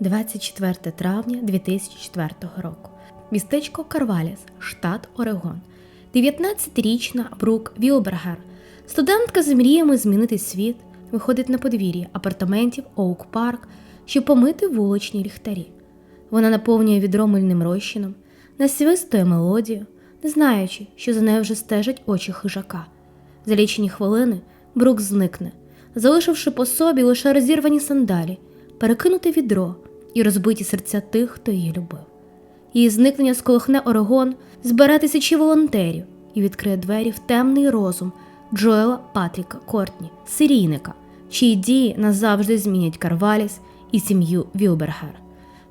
24 травня 2004 року. Містечко Карваліс, штат Орегон. 19-річна Брук Вілбергер, студентка з мріями змінити світ, виходить на подвір'я апартаментів Оук Парк, щоб помити вуличні ліхтарі. Вона наповнює відро мильним розчином, насвистує мелодію, не знаючи, що за нею вже стежать очі хижака. За лічені хвилини Брук зникне, залишивши по собі лише розірвані сандалі, перекинуте відро і розбиті серця тих, хто її любив. Її зникнення сколихне Орегон, збере тисячі волонтерів і відкриє двері в темний розум Джоела Патріка Кортні, сирійника, чиї дії назавжди змінять Карваліс і сім'ю Вілбергер.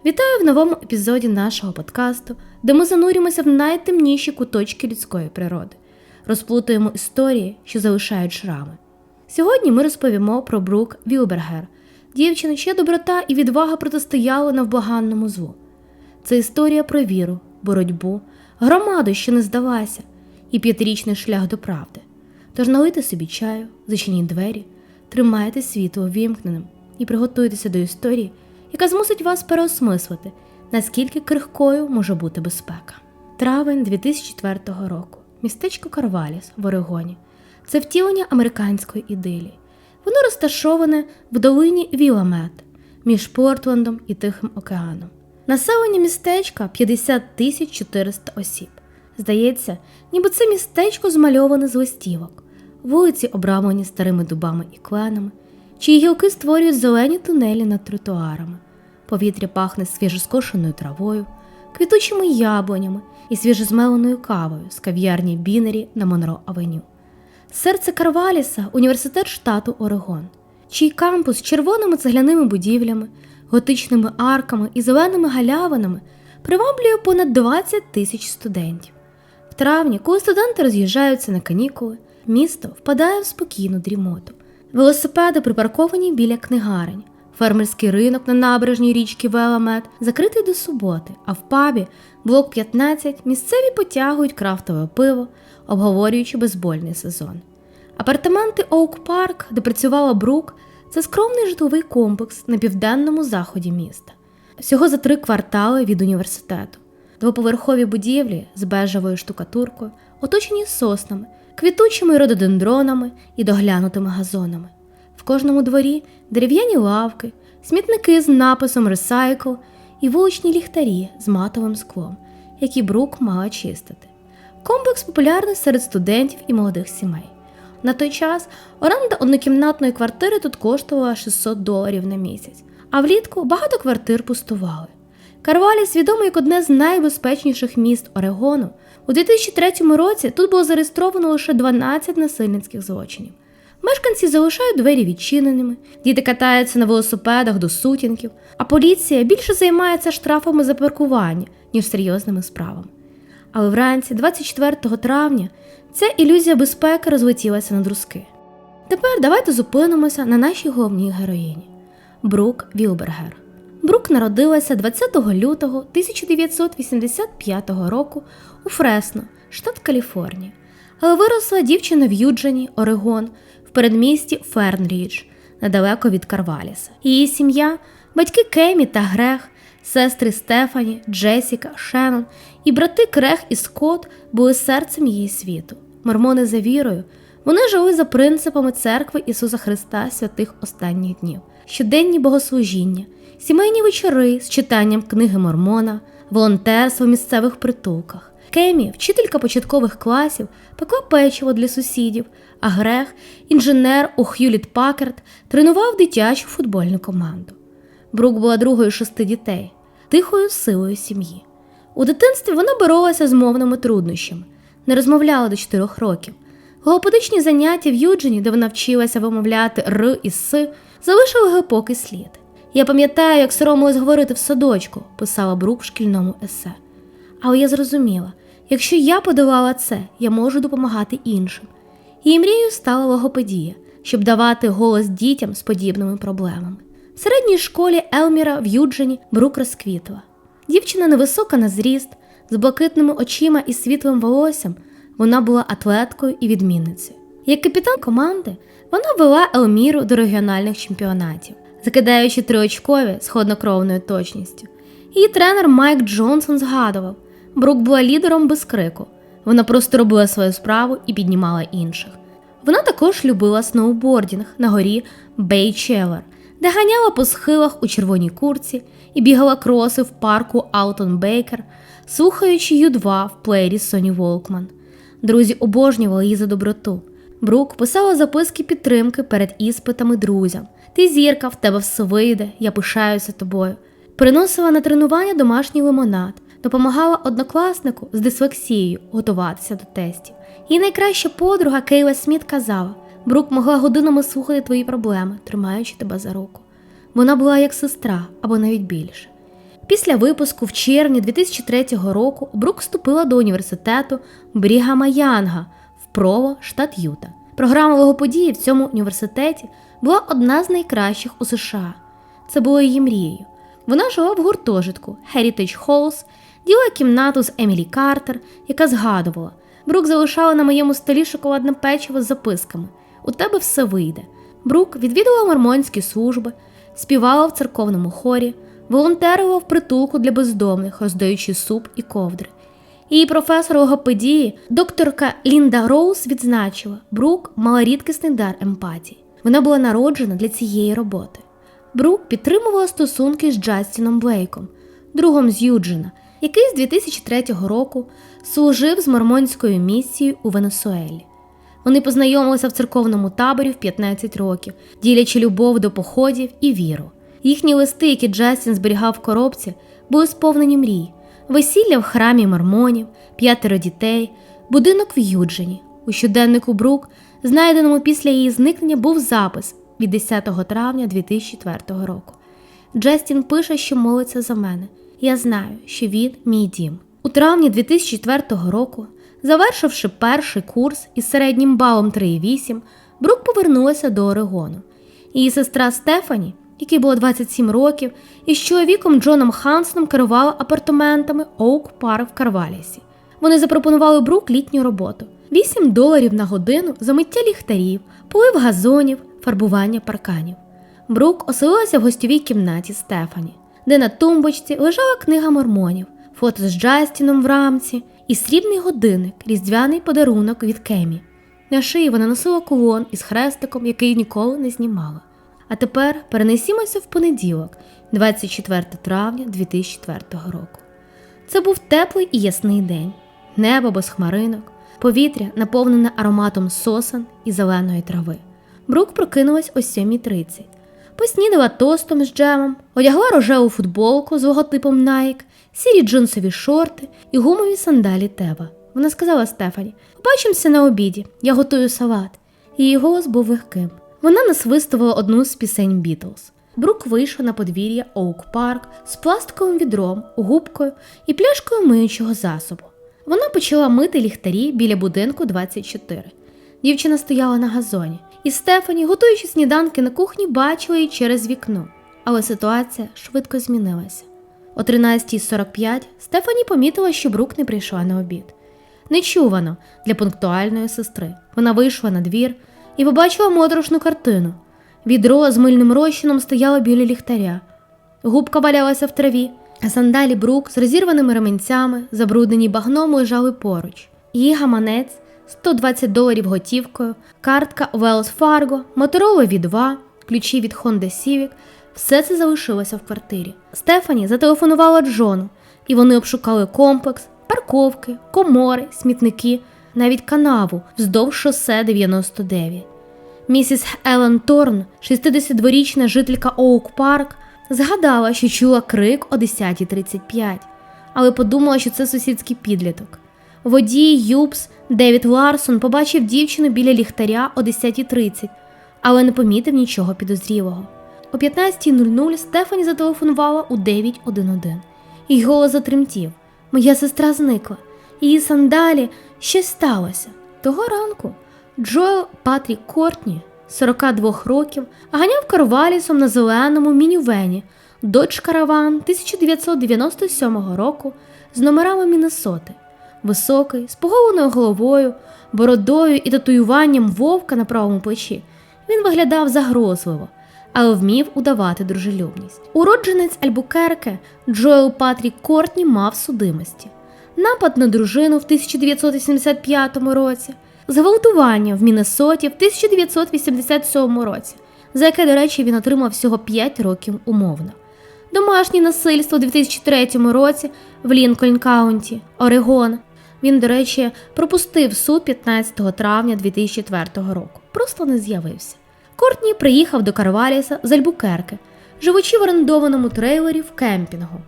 Вітаю в новому епізоді нашого подкасту, де ми занурюємося в найтемніші куточки людської природи, розплутуємо історії, що залишають шрами. Сьогодні ми розповімо про Брук Вілбергер, дівчину, чия доброта і відвага протистояли невблаганному злу. Це історія про віру, боротьбу, громаду, що не здалася, і п'ятирічний шлях до правди. Тож налийте собі чаю, зачиніть двері, тримайте світло вімкненим і приготуйтеся до історії, яка змусить вас переосмислити, наскільки крихкою може бути безпека. Травень 2004 року. Містечко Карваліс в Орегоні. Це втілення американської ідилії. Воно розташоване в долині Віламет між Портландом і Тихим океаном. Населення містечка 50 тисяч 400 осіб. Здається, ніби це містечко змальоване з листівок, вулиці обрамлені старими дубами і кленами, чиї гілки створюють зелені тунелі над тротуарами. Повітря пахне свіжоскошеною травою, квітучими яблунями і свіжозмеленою кавою з кав'ярні Бінері на Монро Авеню. Серце Карваліса університет штату Орегон, чий кампус з червоними цегляними будівлями, готичними арками і зеленими галявинами приваблює понад 20 тисяч студентів. В травні, коли студенти роз'їжджаються на канікули, місто впадає в спокійну дрімоту. Велосипеди припарковані біля книгарень, фермерський ринок на набережній річки Веламет закритий до суботи, а в пабі блок 15 місцеві потягують крафтове пиво, обговорюючи безбольний сезон. Апартаменти Оук Парк, де працювала Брук, це скромний житловий комплекс на південному заході міста. Всього за три квартали від університету. Двоповерхові будівлі з бежевою штукатуркою, оточені соснами, квітучими рододендронами і доглянутими газонами. В кожному дворі дерев'яні лавки, смітники з написом Ресайкл і вуличні ліхтарі з матовим склом, які Брук мала чистити. Комплекс популярний серед студентів і молодих сімей. На той час оренда однокімнатної квартири тут коштувала 600 доларів на місяць, а влітку багато квартир пустували. Карваліс відомий як одне з найбезпечніших міст Орегону. У 2003 році тут було зареєстровано лише 12 насильницьких злочинів. Мешканці залишають двері відчиненими, діти катаються на велосипедах до сутінків, а поліція більше займається штрафами за паркування, ніж серйозними справами. Але вранці, 24 травня, ця ілюзія безпеки розлетілася на друзки. Тепер давайте зупинимося на нашій головній героїні Брук Вілбергер. Брук народилася 20 лютого 1985 року у Фресно, штат Каліфорнія, але виросла дівчина в Юджині, Орегон, в передмісті Фернрідж, недалеко від Карваліса. Її сім'я, батьки Кемі та Грех, сестри Стефані, Джесіка, Шеннон і брати Крех і Скотт були серцем її світу. Мормони за вірою. Вони жили за принципами церкви Ісуса Христа святих останніх днів, щоденні богослужіння, сімейні вечори з читанням книги Мормона, волонтерство в місцевих притулках. Кемі, вчителька початкових класів, пекла печиво для сусідів, а Грех, інженер у Х'юліт Пакерт, тренував дитячу футбольну команду. Брук була другою шести дітей, тихою силою сім'ї. У дитинстві вона боролася з мовними труднощами, не розмовляла до 4 років. Логопедичні заняття в Юджині, де вона вчилася вимовляти Р і С, залишили глибокий слід. Я пам'ятаю, як соромилась говорити в садочку, писала Брук в шкільному есе. Але я зрозуміла, якщо я подолала це, я можу допомагати іншим. Її мрією стала логопедія, щоб давати голос дітям з подібними проблемами. В середній школі Елміра в Юджині Брук розквітла. Дівчина невисока на зріст, з блакитними очима і світлим волоссям, вона була атлеткою і відмінницею. Як капітан команди, вона вела Елміру до регіональних чемпіонатів. закидаючи триочкові з холоднокровною точністю. Її тренер Майк Джонсон згадував, Брук була лідером без крику. Вона просто робила свою справу і піднімала інших. Вона також любила сноубордінг на горі Бейчевер, де ганяла по схилах у червоній курці і бігала кроси в парку Аутон Бейкер, слухаючи Ю2 в плеєрі Соні Волкман. Друзі обожнювали її за доброту. Брук писала записки підтримки перед іспитами друзям. Ти зірка, в тебе все вийде, я пишаюся тобою. Приносила на тренування домашній лимонад, допомагала однокласнику з дислексією готуватися до тестів. Її найкраща подруга Кейла Сміт казала: Брук могла годинами слухати твої проблеми, тримаючи тебе за руку. Вона була як сестра або навіть більше. Після випуску в червні 2003 року Брук вступила до університету Брігама Янга в Прово, штат Юта. Програма логоподії в цьому університеті була одна з найкращих у США. Це було її мрією. Вона жила в гуртожитку Heritage Halls, діла кімнату з Емілі Картер, яка згадувала: Брук залишала на моєму столі шоколадне печиво з записками: У тебе все вийде. Брук відвідувала мормонські служби, співала в церковному хорі, волонтерила в притулку для бездомних, роздаючи суп і ковдри. Її професор логопедії, докторка Лінда Роуз, відзначила, Брук мала рідкісний дар емпатії. Вона була народжена для цієї роботи. Брук підтримувала стосунки з Джастіном Блейком, другом з Юджина, який з 2003 року служив з мормонською місією у Венесуелі. Вони познайомилися в церковному таборі в 15 років, ділячи любов до походів і віру. Їхні листи, які Джастін зберігав в коробці, були сповнені мрій, весілля в храмі мормонів, п'ятеро дітей, будинок в Юджині. У щоденнику Брук, знайденому після її зникнення, був запис від 10 травня 2004 року. Джастін пише, що молиться за мене. Я знаю, що він мій дім. У травні 2004 року, завершивши перший курс із середнім балом 3,8, Брук повернулася до Орегону. Її сестра Стефані, якій було 27 років, із чоловіком Джоном Хансоном керувала апартаментами Оук Парк в Карвалісі. Вони запропонували Брук літню роботу: 8 доларів на годину за миття ліхтарів, полив газонів, фарбування парканів. Брук оселилася в гостьовій кімнаті Стефані, де на тумбочці лежала книга мормонів, фото з Джастіном в рамці і срібний годинник, різдвяний подарунок від Кемі. На шиї вона носила кулон із хрестиком, який ніколи не знімала. А тепер перенесімося в понеділок, 24 травня 2004 року. Це був теплий і ясний день, небо без хмаринок, повітря наповнене ароматом сосен і зеленої трави. Брук прокинулась о 7.30. Поснідала тостом з джемом, одягла рожеву футболку з логотипом Nike, сірі джинсові шорти і гумові сандалі Тева. Вона сказала Стефані: Побачимося на обіді, я готую салат. Її голос був легким. Вона насвистувала одну з пісень Бітлз. Брук вийшов на подвір'я Оук Парк з пластиковим відром, губкою і пляшкою миючого засобу. Вона почала мити ліхтарі біля будинку 24. Дівчина стояла на газоні, і Стефані, готуючи сніданки на кухні, бачила її через вікно. Але ситуація швидко змінилася. О 13.45 Стефані помітила, що Брук не прийшла на обід. Нечувано для пунктуальної сестри. Вона вийшла на двір і побачила моторошну картину. Відро з мильним розчином стояло біля ліхтаря. Губка валялася в траві, а сандалі Брук з розірваними ременцями, забруднені багном, лежали поруч. Її гаманець, 120 доларів готівкою, картка Wells Fargo, Motorola V2, ключі від Honda Civic – все це залишилося в квартирі. Стефані зателефонувала Джону, і вони обшукали комплекс, парковки, комори, смітники, навіть канаву вздовж шосе 99. Місіс Елен Торн, 62-річна жителька Оук Парк, згадала, що чула крик о 10.35, але подумала, що це сусідський підліток. Водій Юпс Девід Ларсон побачив дівчину біля ліхтаря о 10.30, але не помітив нічого підозрілого. О 15.00 Стефані зателефонувала у 911. Її голос затремтів. Моя сестра зникла. Її сандалі щось сталося. Того ранку Джоел Патрік Кортні, 42 років, ганяв карвалісом на зеленому мінівені Dodge Caravan 1997 року з номерами Міннесоти. Високий, з поголеною головою, бородою і татуюванням вовка на правому плечі. Він виглядав загрозливо, але вмів удавати дружелюбність. Уродженець Альбукерке Джоел Патрік Кортні мав судимості, напад на дружину в 1985 році, зґвалтування в Міннесоті в 1987 році, за яке, до речі, він отримав всього 5 років умовно. Домашнє насильство у 2003 році в Лінкольн Каунті, Орегон. Він, до речі, пропустив суд 15 травня 2004 року. Просто не з'явився. Кортні приїхав до Карваліса з Альбукерки, живучи в орендованому трейлері в кемпінгу,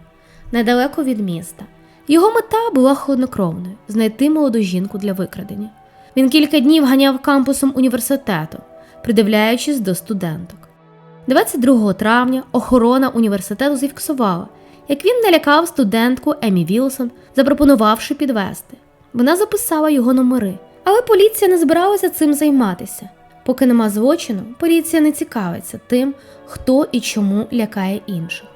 недалеко від міста. Його мета була хладнокровною знайти молоду жінку для викрадення. Він кілька днів ганяв кампусом університету, придивляючись до студенток. 22 травня охорона університету зафіксувала, як він налякав студентку Емі Вілсон, запропонувавши підвести. Вона записала його номери, але поліція не збиралася цим займатися. Поки нема злочину, поліція не цікавиться тим, хто і чому лякає інших.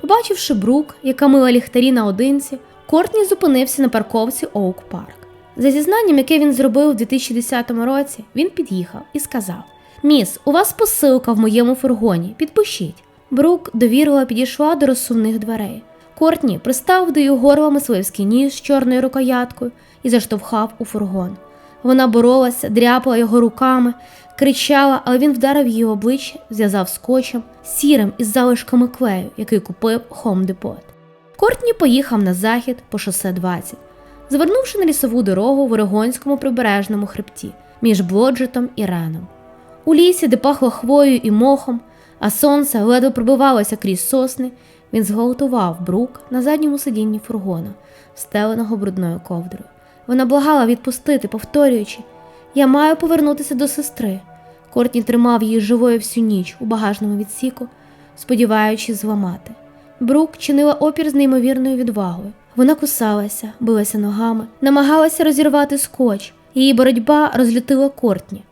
Побачивши Брук, яка мила ліхтарі наодинці, Кортні зупинився на парковці Оук Парк. За зізнанням, яке він зробив у 2010 році, він під'їхав і сказав: Міс, у вас посилка в моєму фургоні, підпишіть. Брук довірливо підійшла до розсувних дверей. Кортні пристав до її горла мисливський ніж з чорною рукояткою і заштовхав у фургон. Вона боролася, дряпала його руками, кричала, але він вдарив її обличчя, зв'язав скотчем, сірим із залишками клею, який купив Home Depot. Кортні поїхав на захід по шосе 20, звернувши на лісову дорогу в Орегонському прибережному хребті між Блоджетом і Реном. У лісі, де пахло хвоєю і мохом, а сонце ледве пробивалося крізь сосни, він зґвалтував брук на задньому сидінні фургона, стеленого брудною ковдрою. Вона благала відпустити, повторюючи: Я маю повернутися до сестри. Кортні тримав її живою всю ніч у багажному відсіку, сподіваючись зламати. Брук чинила опір з неймовірною відвагою. Вона кусалася, билася ногами, намагалася розірвати скотч. Її боротьба розлютила Кортні.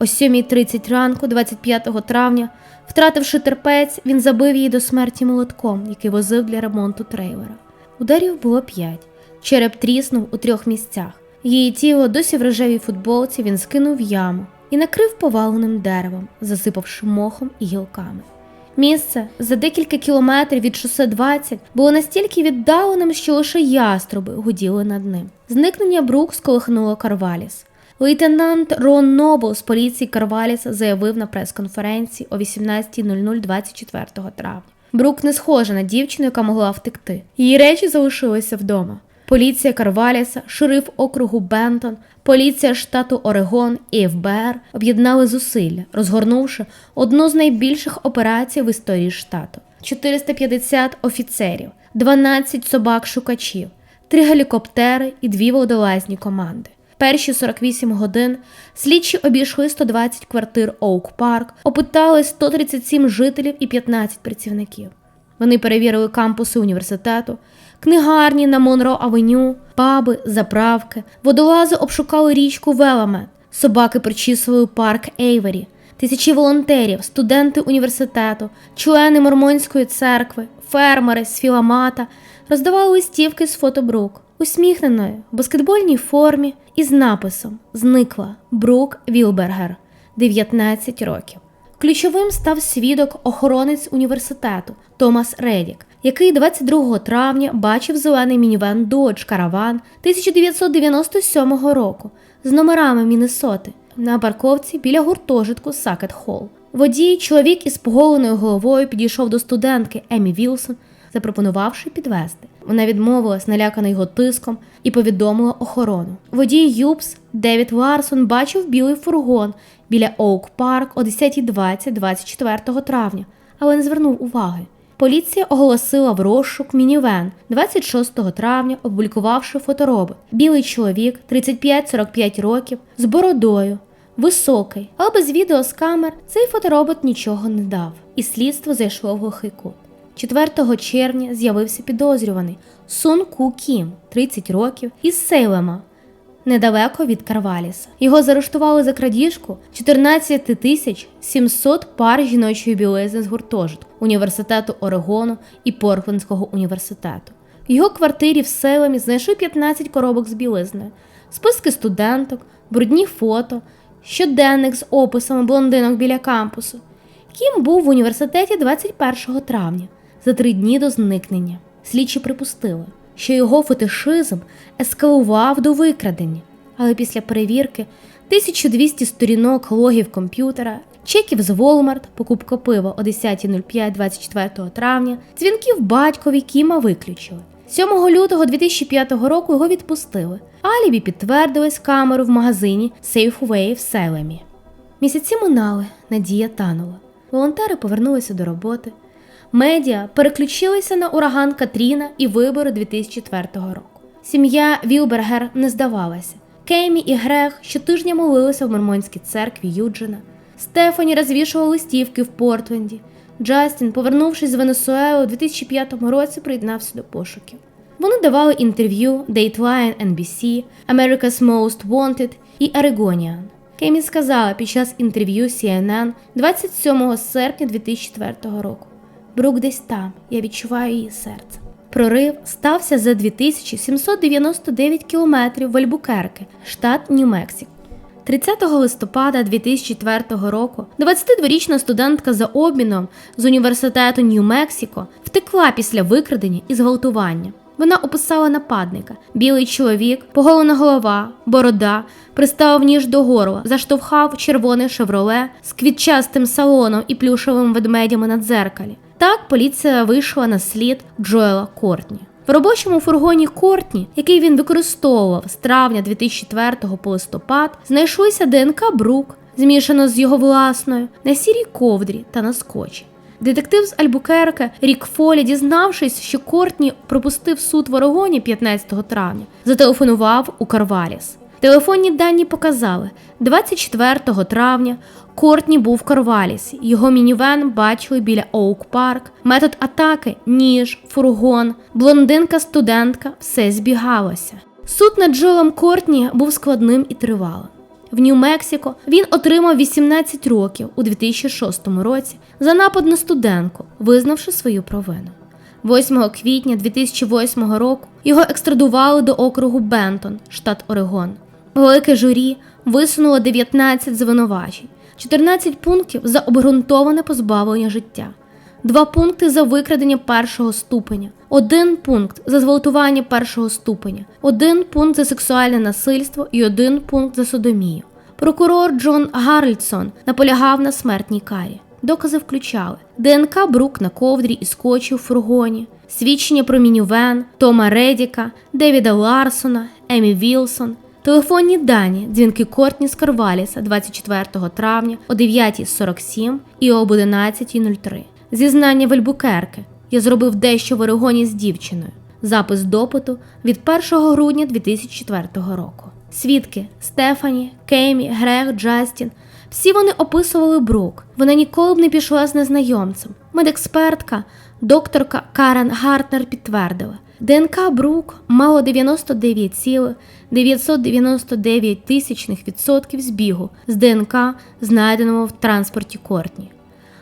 О 7.30 ранку, 25 травня, втративши терпець, він забив її до смерті молотком, який возив для ремонту трейлера. Ударів було п'ять. Череп тріснув у трьох місцях. Її тіло досі в рожевій футболці він скинув яму і накрив поваленим деревом, засипавши мохом і гілками. Місце за декілька кілометрів від шосе 20 було настільки віддаленим, що лише яструби гуділи над ним. Зникнення Брук сколихнуло Карваліс. Лейтенант Рон Нобл з поліції Карваліса заявив на прес-конференції о 18.00 24 травня. Брук не схожа на дівчину, яка могла втекти. Її речі залишилися вдома. Поліція Карваліса, шериф округу Бентон, поліція штату Орегон і ФБР об'єднали зусилля, розгорнувши одну з найбільших операцій в історії штату: 450 офіцерів, 12 собак-шукачів, 3 гелікоптери і дві водолазні команди. Перші 48 годин. Слідчі обійшли 120 квартир Оук Парк, опитали 137 жителів і 15 працівників. Вони перевірили кампуси університету, книгарні на Монро Авеню, паби, заправки, водолази обшукали річку Веламет, собаки причислили парк Ейвері, тисячі волонтерів, студенти університету, члени Мормонської церкви, фермери з філамата роздавали листівки з фотобрук, усміхненою в баскетбольній формі із написом Зникла Брук Вілбергер 19 років. Ключовим став свідок охоронець університету Томас Редік, який 22 травня бачив зелений мінівен Dodge Caravan 1997 року з номерами Міннесоти на парковці біля гуртожитку Сакет Холл. Водій, чоловік із поголеною головою, підійшов до студентки Емі Вілсон, запропонувавши підвезти. Вона відмовилась, налякана його тиском, і повідомила охорону. Водій Юпс Девід Ларсон бачив білий фургон біля Оук Парк о 10.20 24 травня, але не звернув уваги. Поліція оголосила в розшук мінівен 26 травня, опублікувавши фоторобот. Білий чоловік, 35-45 років, з бородою, високий, але без відео з камер цей фоторобот нічого не дав, і слідство зайшло в глухий кут. 4 червня з'явився підозрюваний Сун Ку Кім, 30 років, із Сейлема, недалеко від Карваліса. Його заарештували за крадіжку 14 тисяч 700 пар жіночої білизни з гуртожитку університету Орегону і Портлендського університету. В його квартирі в Сейлемі знайшли 15 коробок з білизною, списки студенток, брудні фото, щоденник з описами блондинок біля кампусу. Кім був в університеті 21 травня, за три дні до зникнення. Слідчі припустили, що його фетишизм ескалував до викрадення, але після перевірки 1200 сторінок логів комп'ютера, чеків з Walmart, покупка пива о 10.05 24 травня, дзвінків батькові Кіма виключили. 7 лютого 2005 року його відпустили. Алібі підтвердилось камеру в магазині Safeway в Селемі. Місяці минали, надія танула. Волонтери повернулися до роботи. Медіа переключилися на ураган Катріна і вибори 2004 року. Сім'я Вілбергер не здавалася. Кеймі і Грег щотижня молилися в мормонській церкві Юджина. Стефані розвішувала листівки в Портленді. Джастін, повернувшись з Венесуели у 2005 році, приєднався до пошуків. Вони давали інтерв'ю Dateline NBC, America's Most Wanted і Oregonian. Кемі сказала під час інтерв'ю CNN 27 серпня 2004 року. Брук десь там, я відчуваю її серце. Прорив стався за 2799 кілометрів в Альбукерке, штат Нью-Мексик. 30 листопада 2004 року 22-річна студентка за обміном з університету Нью-Мексико втекла після викрадення і зґвалтування. Вона описала нападника: білий чоловік, поголена голова, борода, приставив ніж до горла, заштовхав червоне шевроле з квітчастим салоном і плюшевими ведмедями на дзеркалі. Так поліція вийшла на слід Джоела Кортні. В робочому фургоні Кортні, який він використовував з травня 2004 по листопад, знайшлися ДНК Брук, змішано з його власною, на сірій ковдрі та на скотчі. Детектив з Альбукерке Рік Фолі, дізнавшись, що Кортні пропустив суд в Орегоні 15 травня, зателефонував у Карваліс. Телефонні дані показали, 24 травня Кортні був в Карвалісі. Його мінівен бачили біля Оук Парк. Метод атаки, ніж, фургон, блондинка-студентка все збігалося. Суд над Джоелом Кортні був складним і тривалим. В Нью-Мексико він отримав 18 років у 2006 році за напад на студентку, визнавши свою провину. 8 квітня 2008 року його екстрадували до округу Бентон, штат Орегон. Велике журі висунуло 19 звинувачень, 14 пунктів за обґрунтоване позбавлення життя, 2 пункти за викрадення першого ступеня, 1 пункт за зґвалтування першого ступеня, 1 пункт за сексуальне насильство і 1 пункт за содомію. Прокурор Джон Гарльсон наполягав на смертній карі. Докази включали ДНК Брук на ковдрі і скотчі у фургоні, свідчення про мінювен, Тома Редіка, Девіда Ларсона, Емі Вілсон, телефонні дані, дзвінки Кортні з Карваліса 24 травня о 9.47 і об 11.03. Зізнання в Альбукерке. Я зробив дещо в Орегоні з дівчиною. Запис допиту від 1 грудня 2004 року. Свідки Стефані, Кеймі, Грег, Джастін. Всі вони описували Брук. Вона ніколи б не пішла з незнайомцем. Медекспертка, докторка Карен Гартнер підтвердила, ДНК Брук мало 99,999 тисячних відсотків збігу з ДНК, знайденого в транспорті Кортні.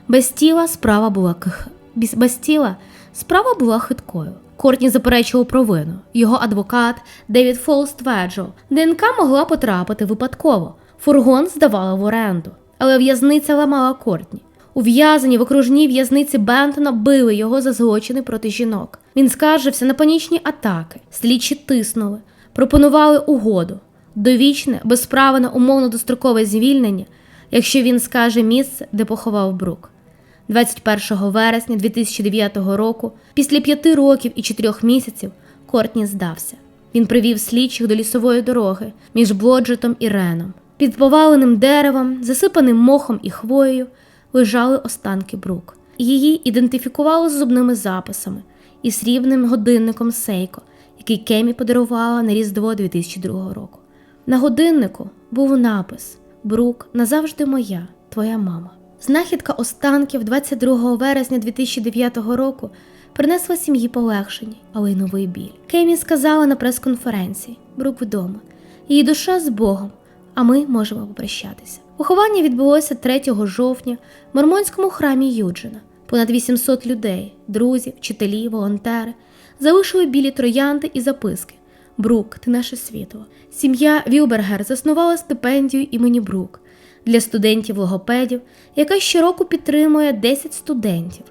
Без тіла справа була кх... без, тіла справа була хиткою. Кортні заперечував провину. Його адвокат Девід Фолл стверджував, ДНК могла потрапити випадково. Фургон здавала в оренду, але в'язниця ламала Кортні. Ув'язані в окружній в'язниці Бентона били його за злочини проти жінок. Він скаржився на панічні атаки, слідчі тиснули, пропонували угоду, довічне, без на умовно дострокове звільнення, якщо він скаже місце, де поховав Брук. 21 вересня 2009 року, після п'яти років і чотирьох місяців, Кортні здався. Він привів слідчих до лісової дороги між Блоджетом і Реном. Під поваленим деревом, засипаним мохом і хвоєю, лежали останки Брук. Її ідентифікували з зубними записами і срібним годинником Сейко, який Кемі подарувала на Різдво 2002 року. На годиннику був напис Брук назавжди моя, твоя мама. Знахідка останків 22 вересня 2009 року принесла сім'ї полегшення, але й новий біль. Кемі сказала на прес-конференції Брук вдома. Її душа з Богом, а ми можемо попрощатися. Поховання відбулося 3 жовтня в мормонському храмі Юджина. Понад 800 людей, друзі, вчителі, волонтери залишили білі троянди і записки. Брук, ти наше світло. Сім'я Вілбергер заснувала стипендію імені Брук. Для студентів-логопедів, яка щороку підтримує 10 студентів.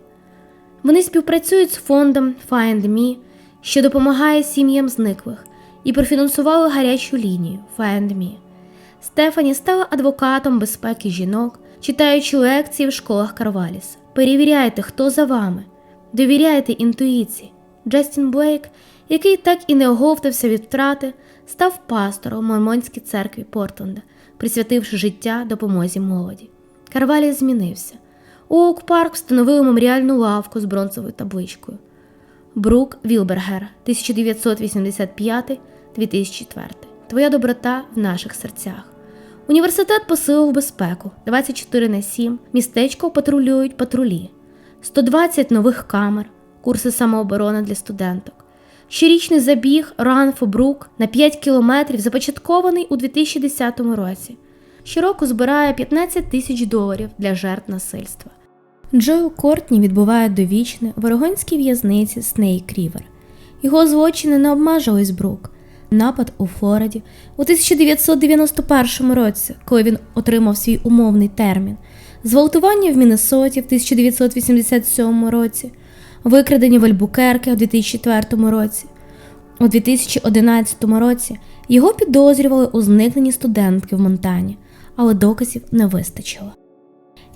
Вони співпрацюють з фондом FindMe, що допомагає сім'ям зниклих, і профінансували гарячу лінію FindMe. Стефані стала адвокатом безпеки жінок, читаючи лекції в школах Карваліса. Перевіряйте, хто за вами, довіряйте інтуїції. Джастін Блейк, який так і не оговтався від втрати, став пастором Мормонській церкві Портленда, присвятивши життя допомозі молоді. Карваліс змінився. Оук Парк встановили меморіальну лавку з бронзовою табличкою. Брук Вілбергер, 1985-2004. Твоя доброта в наших серцях. Університет посилив безпеку 24 на 7, містечко патрулюють патрулі, 120 нових камер, курси самооборони для студенток. Щорічний забіг Run for Brook на 5 кілометрів започаткований у 2010 році. Щороку збирає 15 тисяч доларів для жертв насильства. Джоел Кортні відбуває довічне в орегонській в'язниці Снейк Рівер. Його злочини не обмежились Брук. Напад у Флориді у 1991 році, коли він отримав свій умовний термін, зґвалтування в Міннесоті в 1987 році, викрадені в Альбукерке у 2004 році. У 2011 році його підозрювали у зникненні студентки в Монтані, але доказів не вистачило.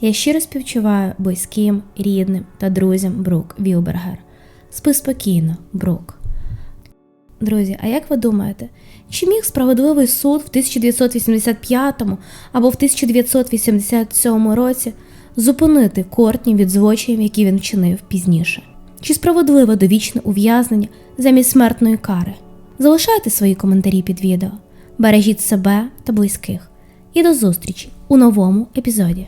Я щиро співчуваю близьким, рідним та друзям Брук Вілбергер. Спи спокійно, Брук. Друзі, а як ви думаєте, чи міг справедливий суд в 1985 або в 1987 році зупинити Кортні від злочинів, які він вчинив пізніше? Чи справедливе довічне ув'язнення замість смертної кари? Залишайте свої коментарі під відео. Бережіть себе та близьких. І до зустрічі у новому епізоді.